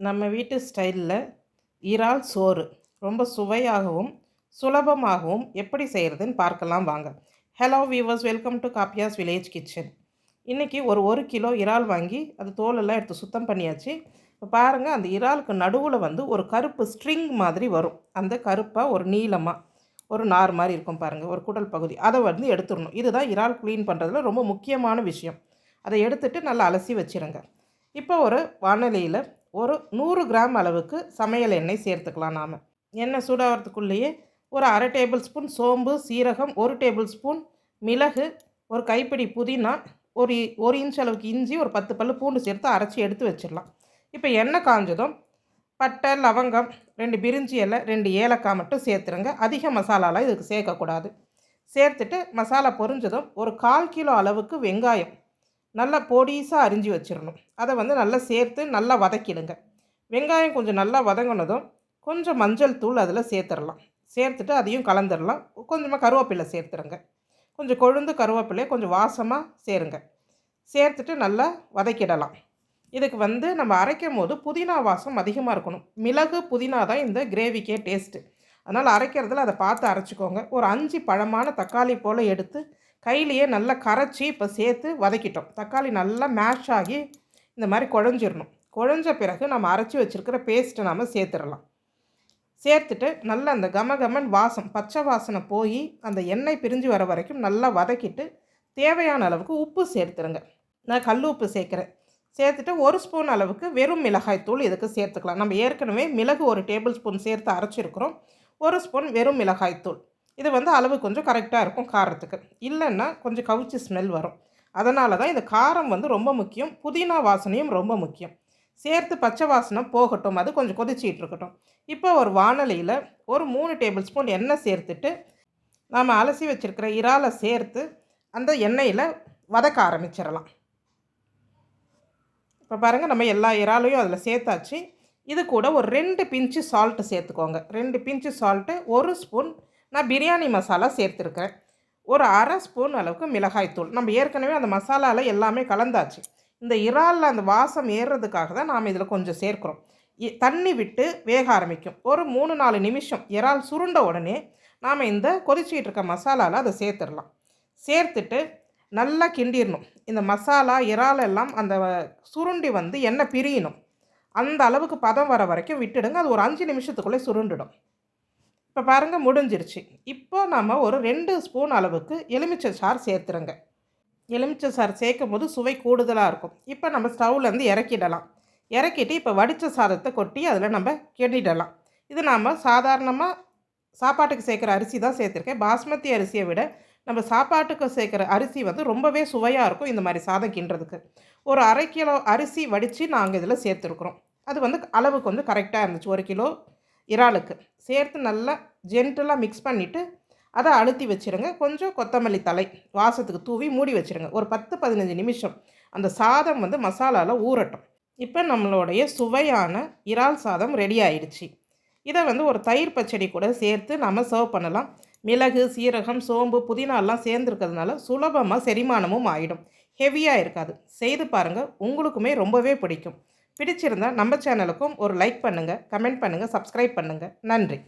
நம்ம வீட்டு ஸ்டைலில் இறால் சோறு ரொம்ப சுவையாகவும் சுலபமாகவும் எப்படி செய்கிறதுன்னு பார்க்கலாம் வாங்க. Hello viewers welcome to காப்பியாஸ் village kitchen இன்றைக்கி ஒரு ஒரு கிலோ இறால் வாங்கி அது தோலெல்லாம் எடுத்து சுத்தம் பண்ணியாச்சு. இப்போ பாருங்கள் அந்த இறாலுக்கு நடுவில் வந்து ஒரு கருப்பு ஸ்ட்ரிங் மாதிரி வரும். அந்த கருப்பாக ஒரு நீளமாக ஒரு நார் மாதிரி இருக்கும் பாருங்கள் ஒரு குடல் பகுதி. அதை வந்து எடுத்துடணும். இதுதான் இறால் க்ளீன் பண்ணுறதுல ரொம்ப முக்கியமான விஷயம். அதை எடுத்துகிட்டு நல்லா அலசி வச்சிருங்க. இப்போ ஒரு வானொலியில் ஒரு நூறு கிராம் அளவுக்கு சமையல் எண்ணெய் சேர்த்துக்கலாம் நாம். எண்ணெய் சூடாகிறதுக்குள்ளேயே ஒரு அரை டேபிள் ஸ்பூன் சோம்பு சீரகம் ஒரு டேபிள் ஸ்பூன் மிளகு ஒரு கைப்பிடி புதினா ஒரு ஒரு இன்ச் அளவுக்கு இஞ்சி ஒரு பத்து பல் பூண்டு சேர்த்து அரைச்சி எடுத்து வச்சிடலாம். இப்போ எண்ணெய் காஞ்சதும் பட்டை லவங்கம் ரெண்டு பிரிஞ்சி இலை ரெண்டு ஏலக்காய் மட்டும் சேர்த்துருங்க. அதிக மசாலாலாம் இதுக்கு சேர்க்கக்கூடாது. சேர்த்துட்டு மசாலா பொரிஞ்சதும் ஒரு கால் கிலோ அளவுக்கு வெங்காயம் நல்லா பொடிசாக அரிஞ்சு வச்சிடணும் அதை வந்து நல்லா சேர்த்து நல்லா வதக்கிடுங்க. வெங்காயம் கொஞ்சம் நல்லா வதங்கினதும் கொஞ்சம் மஞ்சள் தூள் அதில் சேர்த்துடலாம் சேர்த்துட்டு அதையும் கலந்துடலாம் கொஞ்சமாக கருவேப்பிலை சேர்த்துருங்க. கொஞ்சம் கொழுந்து கருவேப்பிலையை கொஞ்சம் வாசமாக சேருங்க. சேர்த்துட்டு நல்லா வதக்கிடலாம். இதுக்கு வந்து நம்ம அரைக்கும் போது புதினா வாசம் அதிகமாக இருக்கணும். மிளகு புதினா தான் இந்த கிரேவிக்கே டேஸ்ட்டு. அதனால் அரைக்கிறதுல அதை பார்த்து அரைச்சிக்கோங்க. ஒரு அஞ்சு பழமான தக்காளி போல் எடுத்து கையிலையே நல்லா கரைச்சி இப்போ சேர்த்து வதக்கிட்டோம். தக்காளி நல்லா மேஷ் ஆகி இந்த மாதிரி குழஞ்சிடணும் குழஞ்ச பிறகு நம்ம அரைச்சி வச்சுருக்கிற பேஸ்ட்டை நாம் சேர்த்துடலாம். சேர்த்துட்டு நல்லா அந்த கம கமன் வாசம் பச்சை வாசனை போய் அந்த எண்ணெய் பிரிஞ்சு வர வரைக்கும் நல்லா வதக்கிட்டு தேவையான அளவுக்கு உப்பு சேர்த்துருங்க. நான் கல் உப்பு சேர்க்குறேன். சேர்த்துட்டு ஒரு ஸ்பூன் அளவுக்கு வெறும் மிளகாய் தூள் இதுக்கு சேர்த்துக்கலாம். நம்ம ஏற்கனவே மிளகு ஒரு டேபிள் ஸ்பூன் சேர்த்து அரைச்சிருக்கிறோம். ஒரு ஸ்பூன் வெறும் மிளகாய் தூள். இது வந்து அளவு கொஞ்சம் கரெக்டாக இருக்கும் காரத்துக்கு. இல்லைன்னா கொஞ்சம் கவுச்சி ஸ்மெல் வரும். அதனால தான் இந்த காரம் வந்து ரொம்ப முக்கியம். புதினா வாசனையும் ரொம்ப முக்கியம். சேர்த்து பச்சை வாசனை போகட்டும். அது கொஞ்சம் கொதிச்சிட்டு இருக்கட்டும். இப்போ ஒரு வானலியில் ஒரு மூணு டேபிள் ஸ்பூன் எண்ணெய் சேர்த்துட்டு நாம் அலசி வச்சுருக்கிற இறாலை சேர்த்து அந்த எண்ணெயில் வதக்க ஆரம்பிச்சிடலாம். இப்போ பாருங்கள் நம்ம எல்லா இறாலையும் அதில் சேர்த்தாச்சு. இது கூட ஒரு ரெண்டு பிஞ்சு சால்ட்டு சேர்த்துக்கோங்க. ரெண்டு பிஞ்சு சால்ட்டு ஒரு ஸ்பூன் நான் பிரியாணி மசாலா சேர்த்துருக்கிறேன். ஒரு அரை ஸ்பூன் அளவுக்கு மிளகாய்த்தூள் நம்ம ஏற்கனவே அந்த மசாலாவில் எல்லாமே கலந்தாச்சு. இந்த இறாலில் அந்த வாசம் ஏறுறதுக்காக தான் நாம் இதில் கொஞ்சம் சேர்க்குறோம். தண்ணி விட்டு வேக ஆரம்பிக்கும். ஒரு மூணு நாலு நிமிஷம் இறால் சுருண்ட உடனே நாம் இந்த கொதிச்சிக்கிட்டு இருக்க மசாலாவில் அதை சேர்த்துடலாம். சேர்த்துட்டு நல்லா கிண்டிடணும் இந்த மசாலா இறால் எல்லாம் அந்த சுருண்டி வந்து எண்ணெய் பிரியணும். அந்த அளவுக்கு பதம் வர வரைக்கும் விட்டுடுங்க. அது ஒரு அஞ்சு நிமிஷத்துக்குள்ளே சுருண்டுடும். இப்போ பாருங்கள் முடிஞ்சிருச்சு. இப்போ நம்ம ஒரு ரெண்டு ஸ்பூன் அளவுக்கு எலுமிச்சை சாறு சேர்த்துருங்க எலுமிச்சை சாறு சேர்க்கும் போது சுவை கூடுதலாக இருக்கும். இப்போ நம்ம ஸ்டவ்லேருந்து இறக்கிடலாம். இறக்கிட்டு இப்போ வடித்த சாதத்தை கொட்டி அதில் நம்ம கெட்டிடலாம் இது நாம் சாதாரணமாக சாப்பாட்டுக்கு சேர்க்குற அரிசி தான் சேர்த்துருக்கேன். பாஸ்மதி அரிசியை விட நம்ம சாப்பாட்டுக்கு சேர்க்குற அரிசி வந்து ரொம்பவே சுவையாக இருக்கும் இந்த மாதிரி சாதம் கிண்டுறதுக்கு. ஒரு அரை கிலோ அரிசி வடித்து நாங்கள் இதில் சேர்த்துருக்குறோம். அது வந்து அளவுக்கு வந்து கரெக்டாக இருந்துச்சு. ஒரு கிலோ இறாலுக்கு. சேர்த்து நல்லா ஜென்டலாக மிக்ஸ் பண்ணிவிட்டு அதை அழுத்தி வச்சுருங்க. கொஞ்சம் கொத்தமல்லி தலை வாசத்துக்கு தூவி மூடி வச்சுருங்க. ஒரு பத்து பதினஞ்சு நிமிஷம் அந்த சாதம் வந்து மசாலாவில் ஊறட்டும். இப்போ நம்மளுடைய சுவையான இறால் சாதம் ரெடி ஆயிடுச்சு. இதை வந்து ஒரு தயிர் பச்சடி கூட சேர்த்து நம்ம சர்வ் பண்ணலாம். மிளகு சீரகம் சோம்பு புதினாலாம் சேர்ந்துருக்கிறதுனால சுலபமாக செரிமானமும் ஆகிடும் ஹெவியாக இருக்காது. செய்து பாருங்கள் உங்களுக்குமே ரொம்பவே பிடிக்கும். பிடிச்சிருந்தால் நம்ம சேனலுக்கும் ஒரு லைக் பண்ணுங்கள் கமெண்ட் பண்ணுங்கள் சப்ஸ்கிரைப் பண்ணுங்கள் நன்றி.